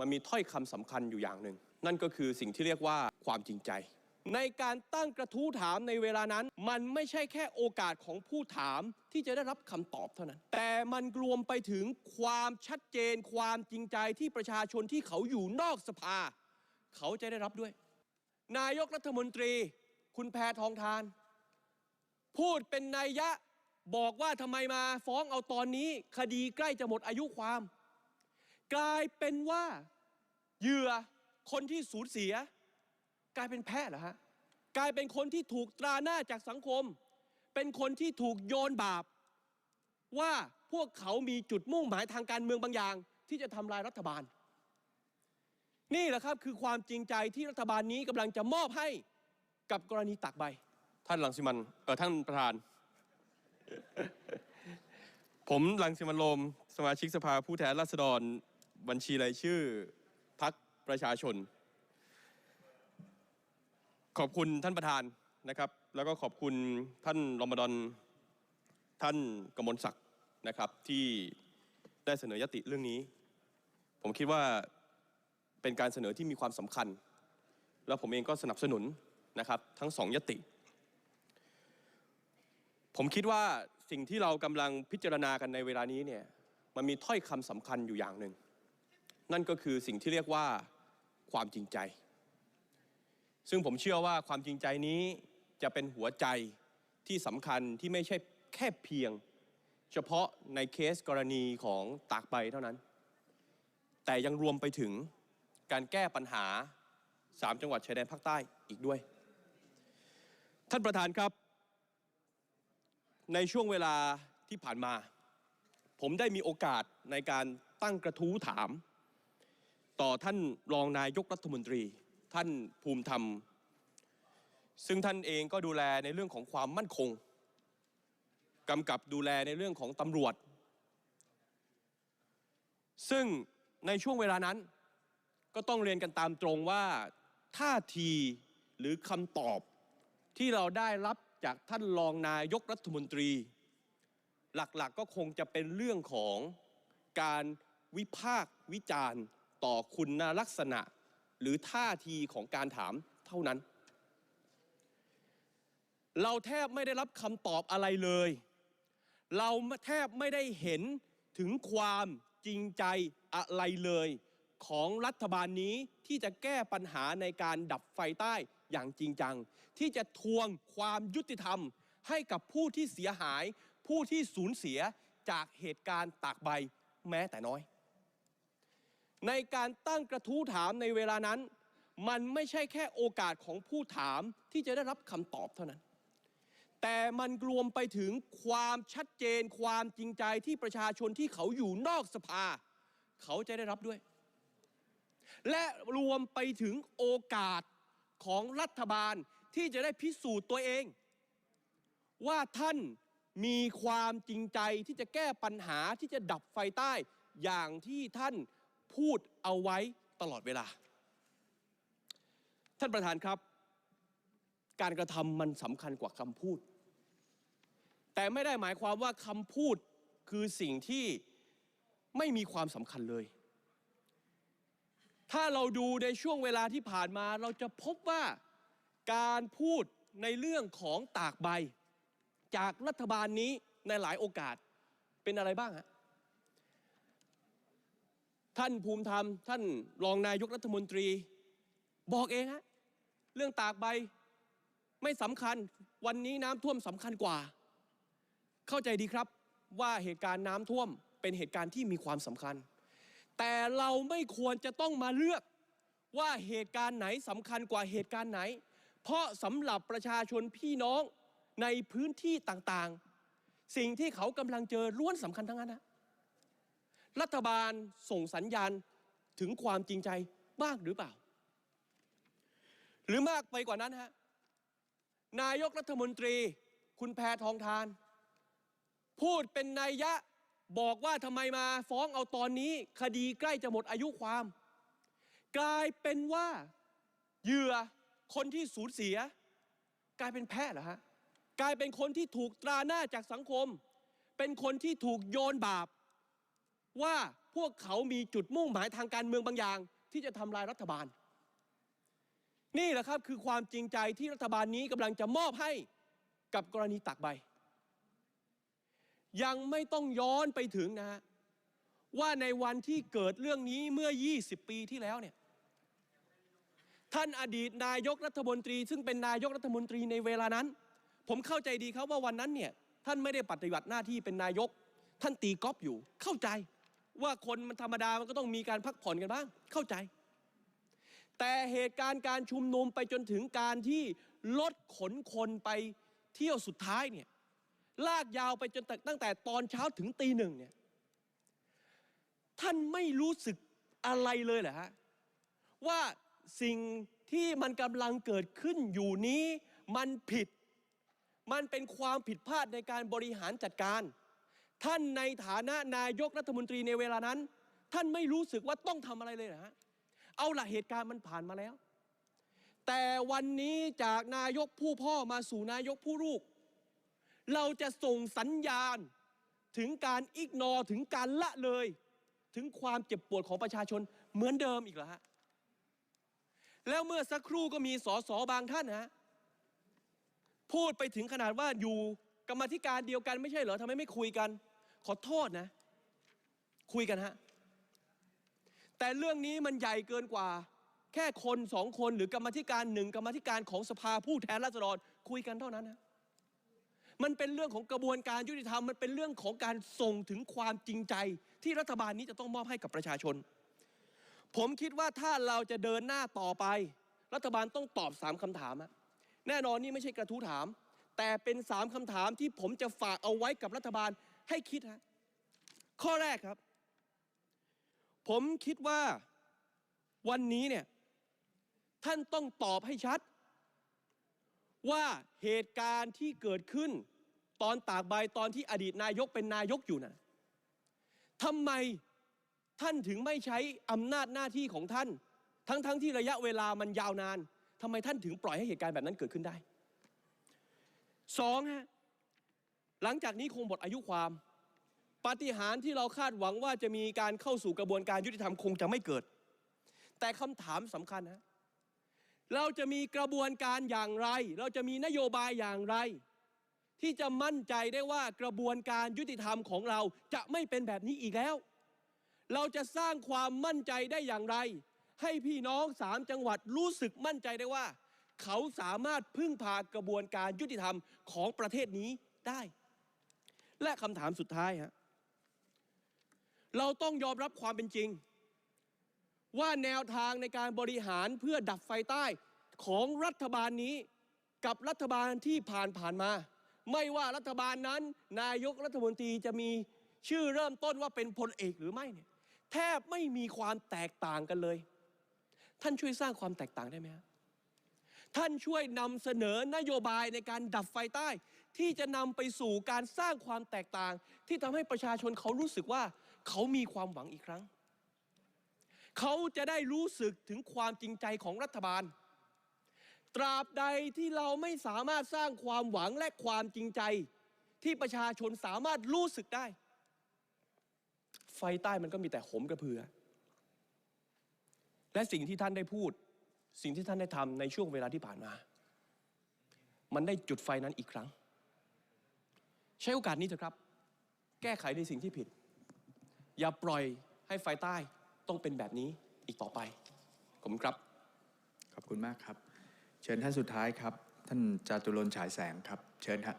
มันมีถ้อยคำสำคัญอยู่อย่างหนึ่ง นั่นก็คือสิ่งที่เรียกว่าความจริงใจ ในการตั้งกระทู้ถามในเวลานั้น มันไม่ใช่แค่โอกาสของผู้ถามที่จะได้รับคำตอบเท่านั้น แต่มันรวมไปถึงความชัดเจน ความจริงใจที่ประชาชนที่เขาอยู่นอกสภา เขาจะได้รับด้วย นายกรัฐมนตรี คุณแพทองทาน พูดเป็นนัยยะบอกว่าทำไมมาฟ้องเอาตอนนี้ คดีใกล้จะหมดอายุความ กลายเป็นว่าเหยื่อคนที่สูญเสีย กลายเป็นแพ้เหรอฮะกลายเป็นคนที่ถูกตราหน้าจากสังคม เป็นคนที่ถูกโยนบาป ว่าพวกเขามีจุดมุ่งหมายทางการเมืองบางอย่าง ที่จะทำลายรัฐบาล นี่แหละครับคือความจริงใจที่รัฐบาลนี้กำลังจะมอบให้กับกรณีตักใบ ท่านหลังสิมันเออท่านประธาน ผมหลังสิมันโรมสมาชิกสภาผู้แทนราษฎร บัญชีรายชื่อพักประชาชน ขอบคุณท่านประธานนะครับ แล้วก็ขอบคุณท่านรมฎอนท่านกมลศักดิ์นะครับที่ได้เสนอยติเรื่องนี้ ผมคิดว่าเป็นการเสนอที่มีความสำคัญ แล้วผมเองก็สนับสนุนนะครับทั้งสองยติ ผมคิดว่าสิ่งที่เรากำลังพิจารณากันในเวลานี้เนี่ยมันมีถ้อยคำสำคัญอยู่อย่างหนึ่ง นั่นก็คือสิ่งที่เรียกว่าความจริงใจ ซึ่งผมเชื่อว่าความจริงใจนี้จะเป็นหัวใจที่สำคัญที่ไม่ใช่แค่เพียง เฉพาะในเคสกรณีของตากใบเท่านั้น แต่ยังรวมไปถึงการแก้ปัญหา 3 จังหวัดชายแดนภาคใต้อีกด้วย ท่านประธานครับ ในช่วงเวลาที่ผ่านมา ผมได้มีโอกาสในการตั้งกระทู้ถาม ต่อท่านรองนายกรัฐมนตรี ท่านภูมิธรรม ซึ่งท่านเองก็ดูแลในเรื่องของความมั่นคงกำกับดูแลในเรื่องของตำรวจ ซึ่งในช่วงเวลานั้นก็ต้องเรียนกันตามตรงว่าท่าทีหรือคำตอบที่เราได้รับจากท่านรองนายกรัฐมนตรี หลักๆก็คงจะเป็นเรื่องของการวิพากษ์วิจารณ์ ต่อคุณลักษณะ หรือท่าทีของการถามเท่านั้น เราแทบไม่ได้รับคำตอบอะไรเลย เราแทบไม่ได้เห็นถึงความจริงใจอะไรเลย ของรัฐบาลนี้ที่จะแก้ปัญหาในการดับไฟใต้อย่างจริงจัง ที่จะทวงความยุติธรรมให้กับผู้ที่เสียหาย ผู้ที่สูญเสียจากเหตุการณ์ตากใบแม้แต่น้อย ในการตั้งกระทู้ถามในเวลานั้น มันไม่ใช่แค่โอกาสของผู้ถามที่จะได้รับคำตอบเท่านั้น แต่มันรวมไปถึงความชัดเจนความจริงใจที่ประชาชนที่เขาอยู่นอกสภา เขาจะได้รับด้วย และรวมไปถึงโอกาสของรัฐบาลที่จะได้พิสูจน์ตัวเอง ว่าท่านมีความจริงใจที่จะแก้ปัญหาที่จะดับไฟใต้อย่างที่ท่าน พูดเอาไว้ตลอดเวลา ท่านประธานครับ การกระทำมันสำคัญกว่าคำพูด แต่ไม่ได้หมายความว่าคำพูดคือสิ่งที่ไม่มีความสำคัญเลย ถ้าเราดูในช่วงเวลาที่ผ่านมาเราจะพบว่าการพูดในเรื่องของตากใบ จากรัฐบาลนี้ในหลายโอกาสเป็นอะไรบ้างฮะ ท่านภูมิธรรม ท่านรองนายกรัฐมนตรี บอกเองฮะเรื่องตากใบไม่สำคัญวันนี้น้ำท่วมสำคัญกว่า เข้าใจดีครับว่าเหตุการณ์น้ำท่วมเป็นเหตุการณ์ที่มีความสำคัญ แต่เราไม่ควรจะต้องมาเลือกว่าเหตุการณ์ไหนสำคัญกว่าเหตุการณ์ไหน เพราะสำหรับประชาชนพี่น้องในพื้นที่ต่างๆ สิ่งที่เขากำลังเจอล้วนสำคัญทั้งนั้นนะ รัฐบาลส่งสัญญาณถึงความจริงใจบ้างหรือเปล่า หรือมากไปกว่านั้นฮะนายกรัฐมนตรี คุณแพทองทาน พูดเป็นนัยยะบอกว่าทำไมมาฟ้องเอาตอนนี้ คดีใกล้จะหมดอายุความ กลายเป็นว่าเหยื่อคนที่สูญเสีย กลายเป็นแพ้เหรอฮะกลายเป็นคนที่ถูกตราหน้าจากสังคม เป็นคนที่ถูกโยนบาป ว่าพวกเขามีจุดมุ่งหมายทางการเมืองบางอย่าง ที่จะทำลายรัฐบาล นี่แหละครับคือความจริงใจที่รัฐบาลนี้กำลังจะมอบให้กับกรณีตักใบ ยังไม่ต้องย้อนไปถึงนะฮะว่าในวันที่เกิดเรื่องนี้เมื่อ 20 ปีที่แล้วเนี่ยท่านอดีตนายกรัฐมนตรี ซึ่งเป็นนายกรัฐมนตรีในเวลานั้น ผมเข้าใจดีครับว่าวันนั้นเนี่ยท่านไม่ได้ปฏิบัติหน้าที่เป็นนายก ท่านตีกอล์ฟอยู่เข้าใจ ว่าคนมันธรรมดามันก็ต้องมีการพักผ่อนกันบ้าง เข้าใจ แต่เหตุการณ์การชุมนุมไปจนถึงการที่รถขนคนไปเที่ยวสุดท้ายเนี่ยลากยาวไปจนตั้งแต่ตอนเช้าถึงตีหนึ่งเนี่ยท่านไม่รู้สึกอะไรเลยเหรอฮะว่าสิ่งที่มันกำลังเกิดขึ้นอยู่นี้มันผิด มันเป็นความผิดพลาดในการบริหารจัดการ ท่านในฐานะนายกรัฐมนตรีในเวลานั้น ท่านไม่รู้สึกว่าต้องทำอะไรเลยนะฮะเอาละเหตุการณ์มันผ่านมาแล้ว แต่วันนี้จากนายกผู้พ่อมาสู่นายกผู้ลูก เราจะส่งสัญญาณถึงการอิกนอถึงการละเลย ถึงความเจ็บปวดของประชาชนเหมือนเดิมอีกเหรอฮะแล้วเมื่อสักครู่ก็มีสอสอบางท่านฮะพูดไปถึงขนาดว่าอยู่กรรมธิการเดียวกันไม่ใช่เหรอทำไมไม่คุยกัน ขอโทษนะ คุยกันฮะ แต่เรื่องนี้มันใหญ่เกินกว่า แค่คนสองคนหรือกรรมธิการหนึ่งกรรมธิการของสภาผู้แทนราษฎรคุยกันเท่านั้นนะมันเป็นเรื่องของกระบวนการยุติธรรม มันเป็นเรื่องของการส่งถึงความจริงใจ ที่รัฐบาลนี้จะต้องมอบให้กับประชาชน ผมคิดว่าถ้าเราจะเดินหน้าต่อไป รัฐบาลต้องตอบสามคำถามอะแน่นอนนี่ไม่ใช่กระทู้ถาม แต่เป็นสามคำถามที่ผมจะฝากเอาไว้กับรัฐบาล ให้คิดฮะข้อแรกครับ ผมคิดว่าวันนี้เนี่ยท่านต้องตอบให้ชัด ว่าเหตุการณ์ที่เกิดขึ้น ตอนตากใบตอนที่อดีตนายกเป็นนายกอยู่นะทำไมท่านถึงไม่ใช้อำนาจหน้าที่ของท่าน ทั้งๆทที่ระยะเวลามันยาวนานทำไมท่านถึงปล่อยให้เหตุการณ์แบบนั้นเกิดขึ้นได้สองฮะ หลังจากนี้คงหมดอายุความปาฏิหาริย์ที่เราคาดหวังว่าจะมีการเข้าสู่กระบวนการยุติธรรมคงจะไม่เกิด แต่คำถามสำคัญนะเราจะมีกระบวนการอย่างไร เราจะมีนโยบายอย่างไร ที่จะมั่นใจได้ว่ากระบวนการยุติธรรมของเราจะไม่เป็นแบบนี้อีกแล้ว เราจะสร้างความมั่นใจได้อย่างไร ให้พี่น้องสามจังหวัดรู้สึกมั่นใจได้ว่า เขาสามารถพึ่งพากระบวนการยุติธรรมของประเทศนี้ได้ และคำถามสุดท้ายฮะเราต้องยอมรับความเป็นจริง ว่าแนวทางในการบริหารเพื่อดับไฟใต้ของรัฐบาลนี้กับรัฐบาลที่ผ่านผ่านมา ไม่ว่ารัฐบาลนั้น นายกรัฐมนตรีจะมีชื่อเริ่มต้นว่าเป็นพลเอกหรือไม่เนี่ยแทบไม่มีความแตกต่างกันเลย ท่านช่วยสร้างความแตกต่างได้ไหมฮะ ท่านช่วยนำเสนอนโยบายในการดับไฟใต้ ที่จะนำไปสู่การสร้างความแตกต่าง ที่ทำให้ประชาชนเขารู้สึกว่าเขามีความหวังอีกครั้ง เขาจะได้รู้สึกถึงความจริงใจของรัฐบาล ตราบใดที่เราไม่สามารถสร้างความหวังและความจริงใจ ที่ประชาชนสามารถรู้สึกได้ ไฟใต้มันก็มีแต่หมกระเพือและสิ่งที่ท่านได้พูด สิ่งที่ท่านได้ทำในช่วงเวลาที่ผ่านมา มันได้จุดไฟนั้นอีกครั้ง ใช้โอกาสนี้เถอะครับ แก้ไขในสิ่งที่ผิด อย่าปล่อยให้ไฟใต้ต้องเป็นแบบนี้อีกต่อไปขอบคุณครับ ขอบคุณมากครับ เชิญท่านสุดท้ายครับ ท่านจาตุรนฉายแสงครับ เชิญครับ